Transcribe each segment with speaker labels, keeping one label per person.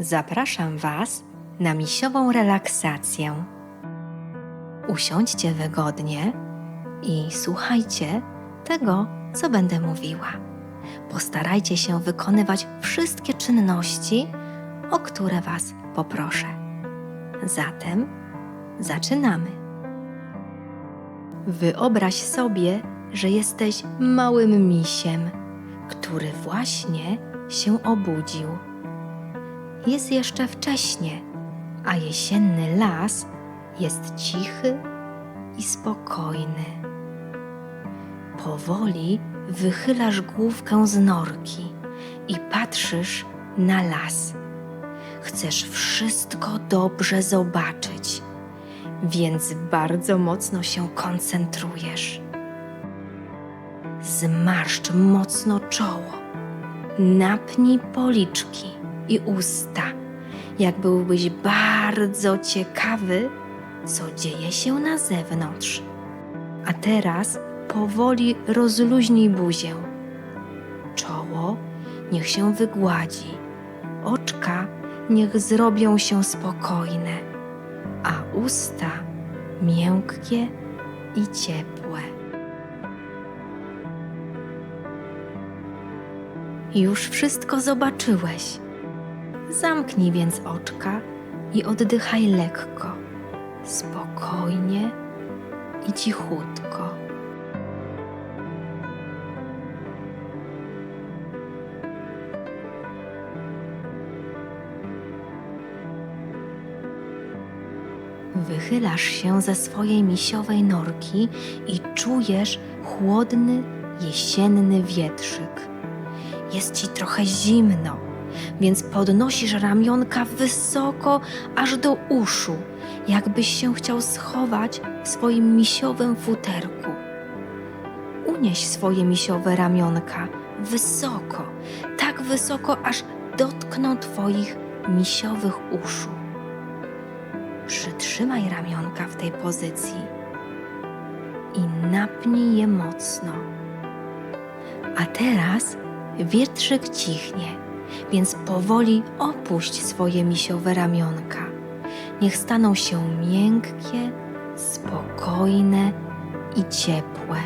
Speaker 1: Zapraszam Was na misiową relaksację. Usiądźcie wygodnie i słuchajcie tego, co będę mówiła. Postarajcie się wykonywać wszystkie czynności, o które Was poproszę. Zatem zaczynamy. Wyobraź sobie, że jesteś małym misiem, który właśnie się obudził. Jest jeszcze wcześnie, a jesienny las jest cichy i spokojny. Powoli wychylasz główkę z norki i patrzysz na las. Chcesz wszystko dobrze zobaczyć, więc bardzo mocno się koncentrujesz. Zmarszcz mocno czoło, napnij policzki i usta, jak byłbyś bardzo ciekawy, co dzieje się na zewnątrz. A teraz powoli rozluźnij buzię. Czoło niech się wygładzi, oczka niech zrobią się spokojne, a usta miękkie i ciepłe. Już wszystko zobaczyłeś. Zamknij więc oczka i oddychaj lekko, spokojnie i cichutko. Wychylasz się ze swojej misiowej norki i czujesz chłodny, jesienny wietrzyk. Jest ci trochę zimno, więc podnosisz ramionka wysoko aż do uszu, jakbyś się chciał schować w swoim misiowym futerku. Unieś swoje misiowe ramionka wysoko, tak wysoko, aż dotkną twoich misiowych uszu. Przytrzymaj ramionka w tej pozycji i napnij je mocno. A teraz wietrzyk cichnie, więc powoli opuść swoje misiowe ramionka. Niech staną się miękkie, spokojne i ciepłe.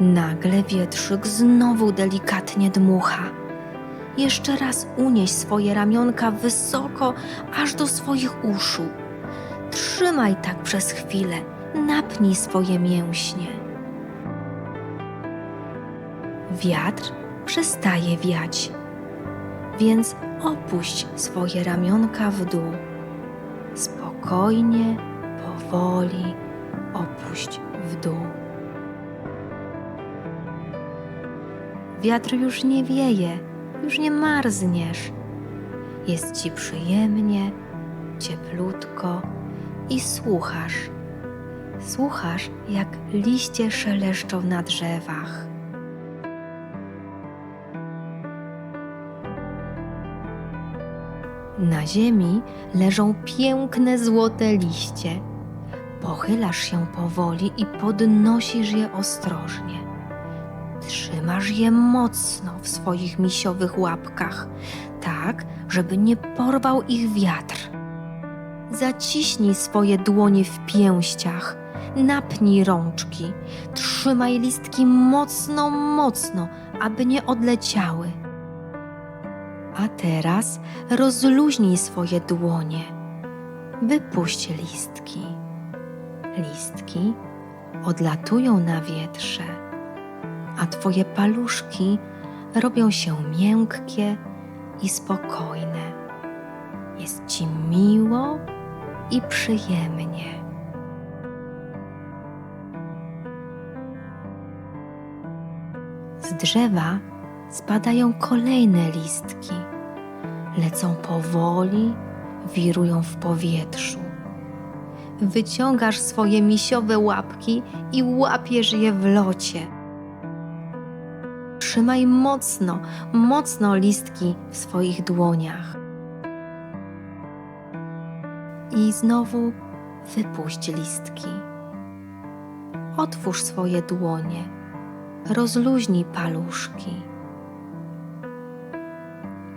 Speaker 1: Nagle wietrzyk znowu delikatnie dmucha. Jeszcze raz unieś swoje ramionka wysoko, aż do swoich uszu. Trzymaj tak przez chwilę, napnij swoje mięśnie. Wiatr przestaje wiać, więc opuść swoje ramionka w dół. Spokojnie, powoli opuść w dół. Wiatr już nie wieje, już nie marzniesz. Jest ci przyjemnie, cieplutko i słuchasz. Słuchasz, jak liście szeleszczą na drzewach. Na ziemi leżą piękne złote liście. Pochylasz się powoli i podnosisz je ostrożnie. Trzymasz je mocno w swoich misiowych łapkach, tak, żeby nie porwał ich wiatr. Zaciśnij swoje dłonie w pięściach, napnij rączki, trzymaj listki mocno, mocno, aby nie odleciały. A teraz rozluźnij swoje dłonie. Wypuść listki. Listki odlatują na wietrze a Twoje paluszki robią się miękkie i spokojne. Jest Ci miło i przyjemnie. Drzewa spadają kolejne listki. Lecą powoli, wirują w powietrzu. Wyciągasz swoje misiowe łapki i łapiesz je w locie trzymaj mocno, mocno listki w swoich dłoniach. I znowu wypuść listki. otwórz swoje dłonie, rozluźnij paluszki.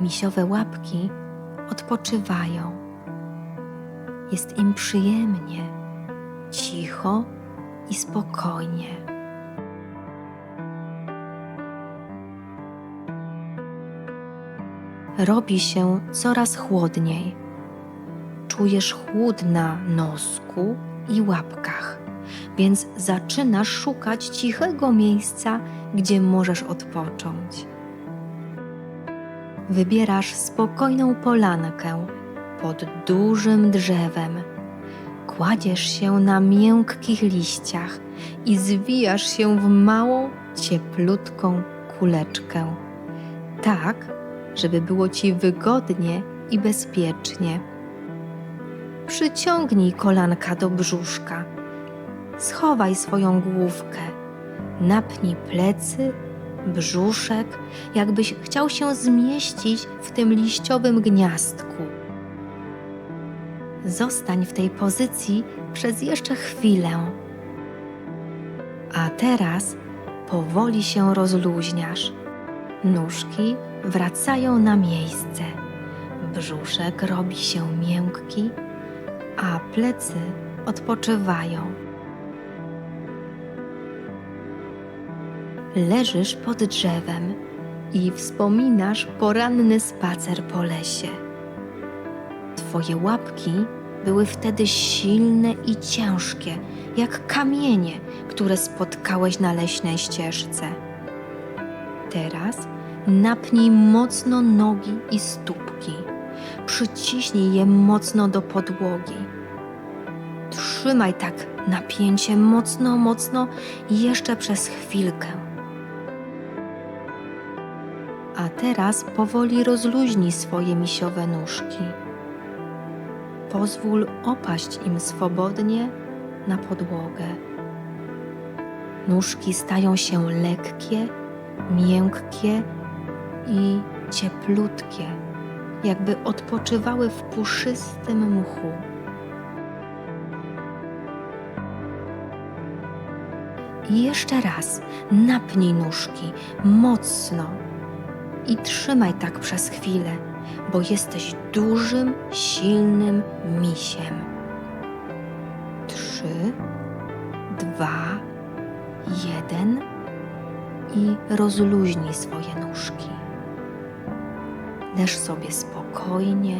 Speaker 1: Misiowe łapki odpoczywają. Jest im przyjemnie, cicho i spokojnie. Robi się coraz chłodniej. Czujesz chłód na nosku i łapkach, więc zaczynasz szukać cichego miejsca, gdzie możesz odpocząć. Wybierasz spokojną polankę pod dużym drzewem. Kładziesz się na miękkich liściach i zwijasz się w małą, cieplutką kuleczkę. Tak, żeby było ci wygodnie i bezpiecznie. Przyciągnij kolanka do brzuszka. Schowaj swoją główkę. Napnij plecy, brzuszek, jakbyś chciał się zmieścić w tym liściowym gniazdku. Zostań w tej pozycji przez jeszcze chwilę. A teraz powoli się rozluźniasz. Nóżki wracają na miejsce. Brzuszek robi się miękki, a plecy odpoczywają. Leżysz pod drzewem i wspominasz poranny spacer po lesie. Twoje łapki były wtedy silne i ciężkie, jak kamienie, które spotkałeś na leśnej ścieżce. Teraz napnij mocno nogi i stópki. Przyciśnij je mocno do podłogi. Trzymaj tak napięcie mocno, mocno jeszcze przez chwilkę. Teraz powoli rozluźnij swoje misiowe nóżki. Pozwól opaść im swobodnie na podłogę. Nóżki stają się lekkie, miękkie i cieplutkie, jakby odpoczywały w puszystym mchu. I jeszcze raz napnij nóżki mocno i trzymaj tak przez chwilę, bo jesteś dużym, silnym misiem. Trzy, dwa, jeden i rozluźnij swoje nóżki. Leż sobie spokojnie,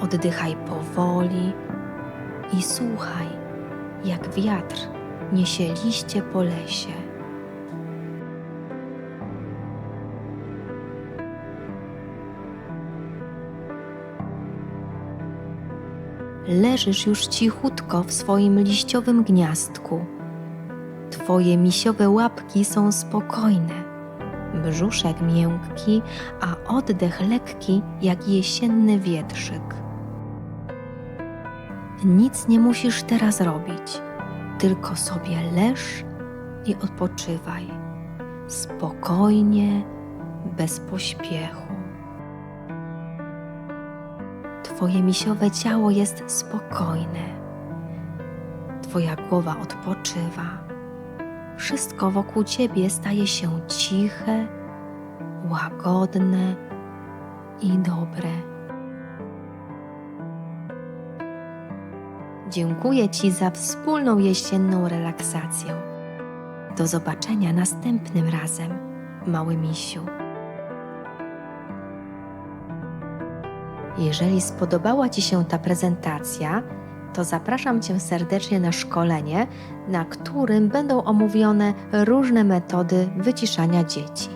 Speaker 1: oddychaj powoli i słuchaj, jak wiatr niesie liście po lesie. Leżysz już cichutko w swoim liściowym gniazdku. Twoje misiowe łapki są spokojne, brzuszek miękki, a oddech lekki jak jesienny wietrzyk. Nic nie musisz teraz robić, tylko sobie leż i odpoczywaj. Spokojnie, bez pośpiechu. Twoje misiowe ciało jest spokojne. Twoja głowa odpoczywa. Wszystko wokół ciebie staje się ciche, łagodne i dobre. Dziękuję Ci za wspólną jesienną relaksację. Do zobaczenia następnym razem, mały misiu. Jeżeli spodobała Ci się ta prezentacja, to zapraszam Cię serdecznie na szkolenie, na którym będą omówione różne metody wyciszania dzieci.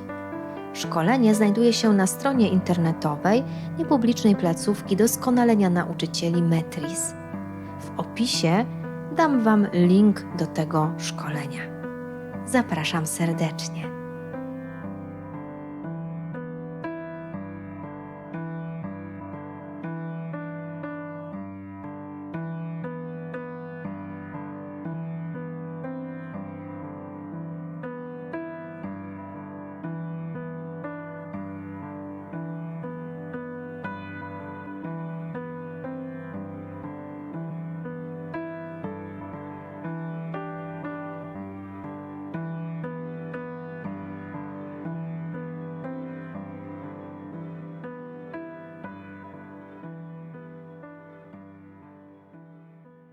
Speaker 1: Szkolenie znajduje się na stronie internetowej niepublicznej placówki doskonalenia nauczycieli Metris. W opisie dam Wam link do tego szkolenia. Zapraszam serdecznie.